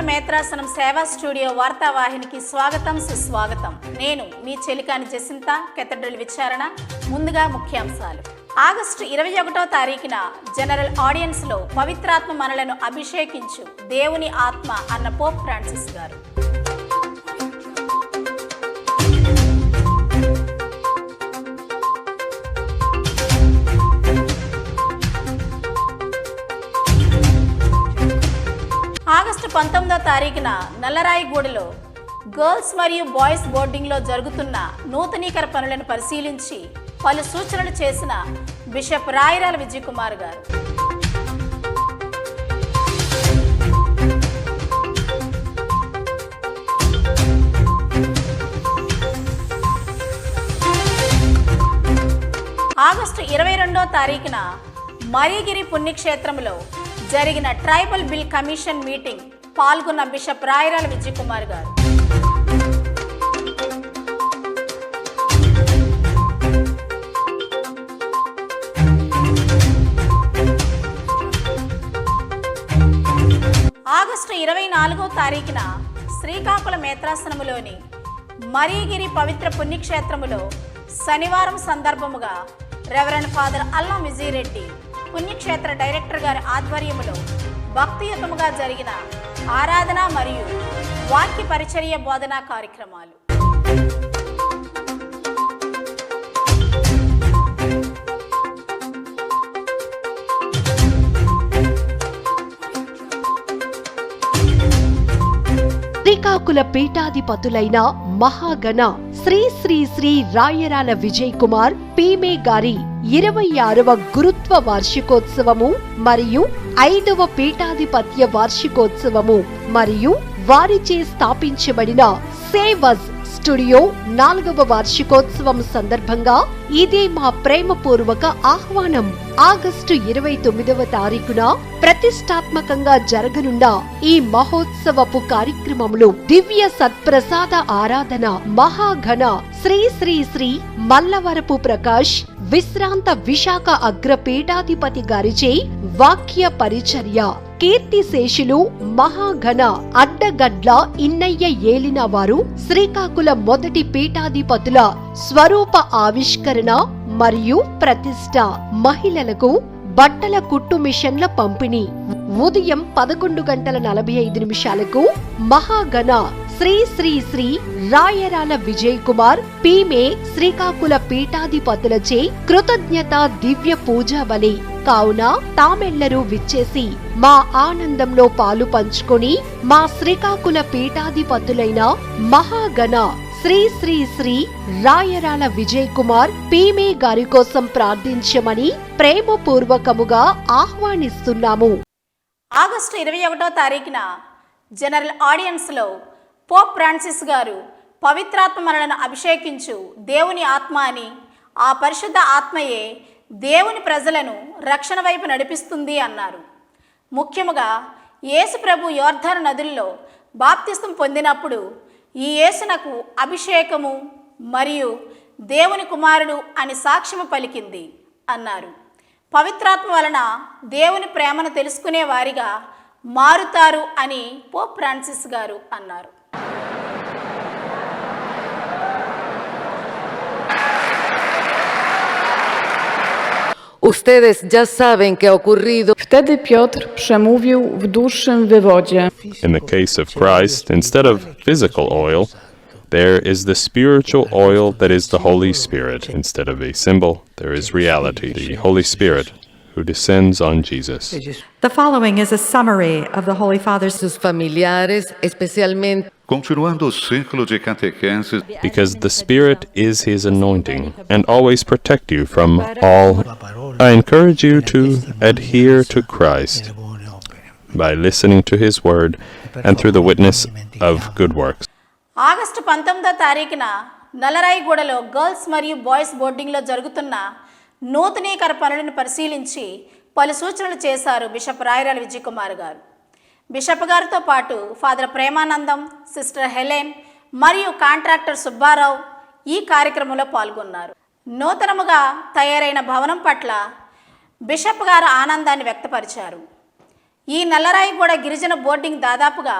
మేత్రాసనం సేవా స్టూడియో వార్తావాహినికి స్వాగతం సుస్వాగతం. నేను మీ చెలికాని జసింత కెథడ్రల్ విచారణ ముందుగా ముఖ్యాంశాలు. ఆగస్టు ఇరవై ఒకటో తారీఖున జనరల్ ఆడియన్స్లో పవిత్రాత్మ మనలను అభిషేకించు దేవుని ఆత్మ అన్న పోప్ ఫ్రాన్సిస్ గారు. పంతొమ్మిదో తారీఖున నల్లరాయిగూడలో గర్ల్స్ మరియు బాయ్స్ బోర్డింగ్లో జరుగుతున్న నూతనీకర పనులను పరిశీలించి పలు సూచనలు చేసిన బిషప్ రాయిరాల విజయ్ కుమార్ గారు. ఆగస్టు ఇరవై రెండో తారీఖున మరీగిరి పుణ్యక్షేత్రంలో జరిగిన ట్రైబల్ బిల్ కమిషన్ మీటింగ్ పాల్గొన్న బిషప్ రాయరాల విజయ్ కుమార్ గారు. ఆగస్టు ఇరవై నాలుగో తారీఖున శ్రీకాకుళం మేత్రాసనములోని మరీగిరి పవిత్ర పుణ్యక్షేత్రములో శనివారం సందర్భముగా రెవరెండ్ ఫాదర్ అల్లం విజయరెడ్డి పుణ్యక్షేత్ర డైరెక్టర్ గారి ఆధ్వర్యములో భక్తియుతముగా జరిగిన ఆరాధన మరియు వాక్య పరిచర్య బోధనా కార్యక్రమాలు. శ్రీకాకుళ పీఠాధిపతులైన మహాగణ శ్రీ శ్రీ శ్రీ రాయరాల విజయ్ కుమార్ పీమే గారి ఇరవై ఆరవ గురుత్వ వార్షికోత్సవము మరియు ఐదవ పీఠాధిపత్య వార్షికోత్సవము మరియు వారిచే స్థాపించబడిన సేవస్ స్టూడియో నాలుగవ వార్షికోత్సవం సందర్భంగా ఇదే మా ప్రేమపూర్వక ఆహ్వానం. ఆగస్టు ఇరవై తొమ్మిదవ తారీఖున ప్రతిష్టాత్మకంగా జరగనున్న ఈ మహోత్సవపు కార్యక్రమంలో దివ్య సత్ప్రసాద ఆరాధన మహాఘన శ్రీ శ్రీ శ్రీ మల్లవరపు ప్రకాష్ విశ్రాంత విశాఖ అగ్ర పీఠాధిపతి గారిచే వాక్య పరిచర్య కీర్తిశేషులు మహాఘన అడ్డగడ్ల ఇన్నయ్య ఏలిన వారు శ్రీకాకుళం మొదటి పీఠాధిపతుల స్వరూప ఆవిష్కరణ మరియు ప్రతిష్ట మహిళలకు బట్టల కుట్టు మిషన్ల పంపిణీ. ఉదయం పదకొండు గంటల నలభై ఐదు నిమిషాలకు మహాగణ శ్రీ శ్రీ శ్రీ రాయరాల విజయ్ కుమార్ పీమే శ్రీకాకుళ పీఠాధిపతులచే కృతజ్ఞత దివ్య పూజా బలి. కావున తామెల్లరూ విచ్చేసి మా ఆనందంలో పాలు పంచుకొని మా శ్రీకాకుళ పీఠాధిపతులైన మహాగణ శ్రీ శ్రీ శ్రీ రాయరాల విజయ్ కుమార్ పీమే గారి కోసం ప్రార్థించమని ప్రేమపూర్వకముగా ఆహ్వానిస్తున్నాము. ఆగస్టు ఇరవై ఒకటో తారీఖున జనరల్ ఆడియన్స్లో పోప్ ఫ్రాన్సిస్ గారు పవిత్రాత్మ మనలను అభిషేకించు దేవుని ఆత్మ అని ఆ పరిశుద్ధ ఆత్మయే దేవుని ప్రజలను రక్షణ వైపు నడిపిస్తుంది అన్నారు. ముఖ్యముగా యేసు ప్రభు యోర్ధర్ నదుల్లో బాప్తిస్తం పొందినప్పుడు ఈ యేసునకు అభిషేకము మరియు దేవుని కుమారుడు అని సాక్ష్యము పలికింది అన్నారు. పవిత్రాత్మ వలన దేవుని ప్రేమను తెలుసుకునే వారిగా మారుతారు అని పోప్ ఫ్రాన్సిస్ గారు అన్నారు. Ustedes ya saben que ha ocurrido Wtedy Piotr przemówił w dłuższym wywodzie. In the case of Christ, instead of physical oil, there is the spiritual oil that is the Holy Spirit. Instead of a symbol, there is reality, the Holy Spirit who descends on Jesus. The following is a summary of the Holy Father's sus familiares, especialmente Continuando o ciclo de catequeses, Because the Spirit is His anointing and always protect you from all. I encourage you to adhere to Christ by listening to His Word and through the witness of good works. August పంతొమ్మిదో తారీఖున నల్లరాయిగూడలో girls మరియు boys బోర్డింగ్లో జరుగుతున్న నూతనీకర పనులను పరిశీలించి పలు సూచనలు చేశారు bishop Rayarala Vijay Kumar గారు. బిషప్ గారితో పాటు ఫాదర్ ప్రేమానందం సిస్టర్ హెలెన్ మరియు కాంట్రాక్టర్ సుబ్బారావు ఈ కార్యక్రమంలో పాల్గొన్నారు. నూతనముగా తయారైన భవనం పట్ల బిషప్ గారు ఆనందాన్ని వ్యక్తపరిచారు. ఈ నల్లరాయిగూడ గిరిజన బోర్డింగ్ దాదాపుగా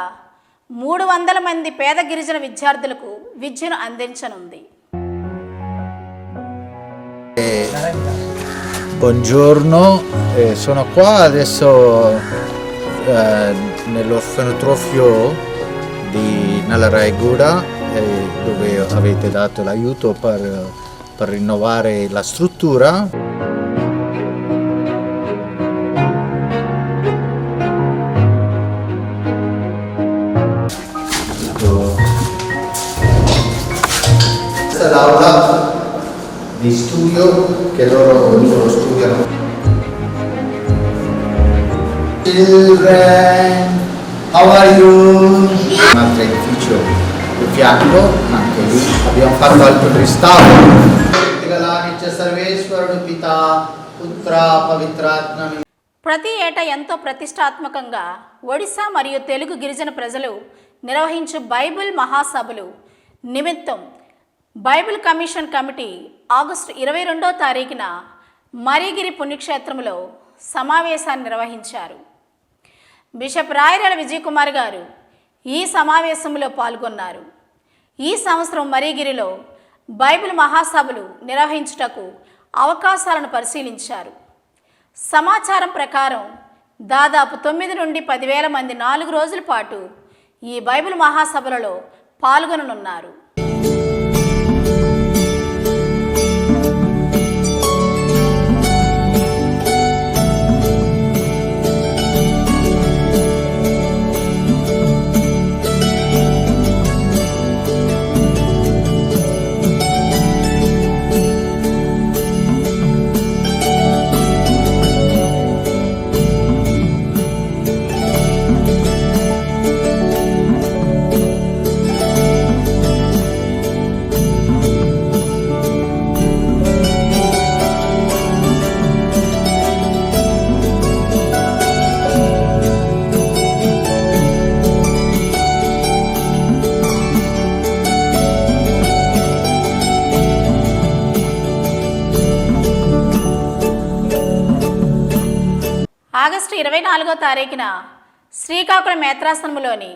మూడు వందల మంది పేద గిరిజన విద్యార్థులకు విద్యను అందించనుంది. Buongiorno, eh, sono qua adesso eh, nell'orfanotrofio di Nalaraigura eh, dove avete dato l'aiuto per, per rinnovare la struttura. Di studio loro, lo studiano. Children, how are you? Un altro edificio più fianco, anche lì abbiamo fatto altro restauro. Galanich Sarveswarudu Pita Putra ప్రతి ఏటా ఎంతో ప్రతిష్టాత్మకంగా ఒడిశా మరియు తెలుగు గిరిజన ప్రజలు నిర్వహించు Bible మహాసభలు నిమిత్తం Bible commission committee August ఇరవై రెండో తారీఖున మరిగిరి పుణ్యక్షేత్రంలో సమావేశాన్ని నిర్వహించారు. బిషప్ రాయరాల విజయకుమార్ గారు ఈ సమావేశంలో పాల్గొన్నారు. ఈ సంవత్సరం మరిగిరిలో బైబిల్ మహాసభలు నిర్వహించుటకు అవకాశాలను పరిశీలించారు. సమాచారం ప్రకారం దాదాపు తొమ్మిది నుండి పదివేల మంది నాలుగు రోజుల పాటు ఈ బైబిల్ మహాసభలలో పాల్గొననున్నారు. ఇరవై నాలుగో తారీఖున శ్రీకాకుళం మేత్రాశ్రమంలోని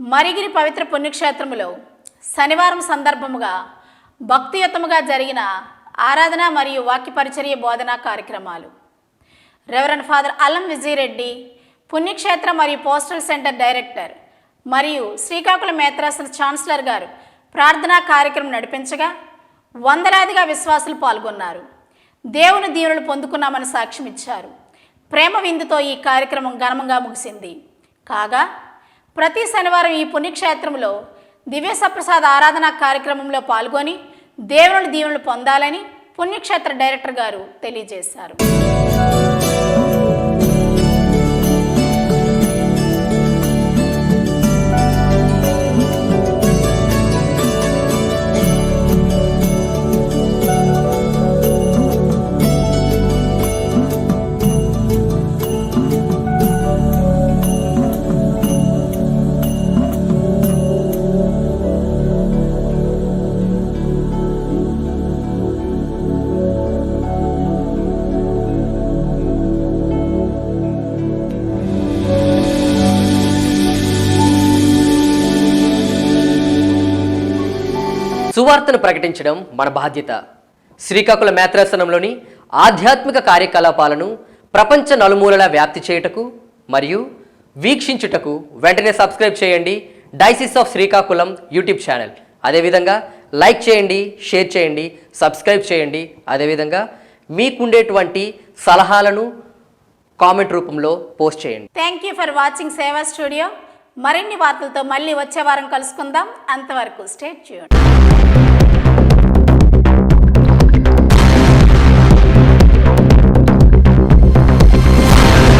మరిగిరి పవిత్ర పుణ్యక్షేత్రములో శనివారం సందర్భముగా భక్తియుతముగా జరిగిన ఆరాధన మరియు వాక్యపరిచర్య బోధనా కార్యక్రమాలు. రెవరెండ్ ఫాదర్ అల్లం విజయరెడ్డి పుణ్యక్షేత్ర మరియు పోస్టల్ సెంటర్ డైరెక్టర్ మరియు శ్రీకాకుళం మేత్రాసన ఛాన్సలర్ గారు ప్రార్థనా కార్యక్రమం నడిపించగా వందలాదిగా విశ్వాసులు పాల్గొన్నారు. దేవుని దీవులను పొందుకున్నామని సాక్ష్యం ఇచ్చారు ప్రేమ విందుతో ఈ కార్యక్రమం ఘనంగా ముగిసింది. కాగా ప్రతి శనివారం ఈ పుణ్యక్షేత్రంలో దివ్య సప్రసాద్ ఆరాధన కార్యక్రమంలో పాల్గొని దేవుని దీవెనలు పొందాలని పుణ్యక్షేత్ర డైరెక్టర్ గారు తెలియజేశారు. సువార్తను ప్రకటించడం మన బాధ్యత. శ్రీకాకుళ మేత్రాసనంలోని ఆధ్యాత్మిక కార్యకలాపాలను ప్రపంచ నలుమూలలా వ్యాప్తి చేయుటకు మరియు వీక్షించుటకు వెంటనే సబ్స్క్రైబ్ చేయండి diocese of Srikakulam YouTube channel. అదేవిధంగా లైక్ చేయండి షేర్ చేయండి సబ్స్క్రైబ్ చేయండి. అదేవిధంగా మీకుండేటువంటి సలహాలను కామెంట్ రూపంలో పోస్ట్ చేయండి. Thank you for watching Seva studio మరిన్ని వార్తలతో మళ్ళీ వచ్చే వారం కలుసుకుందాం. అంతవరకు స్టేట్ చూడండి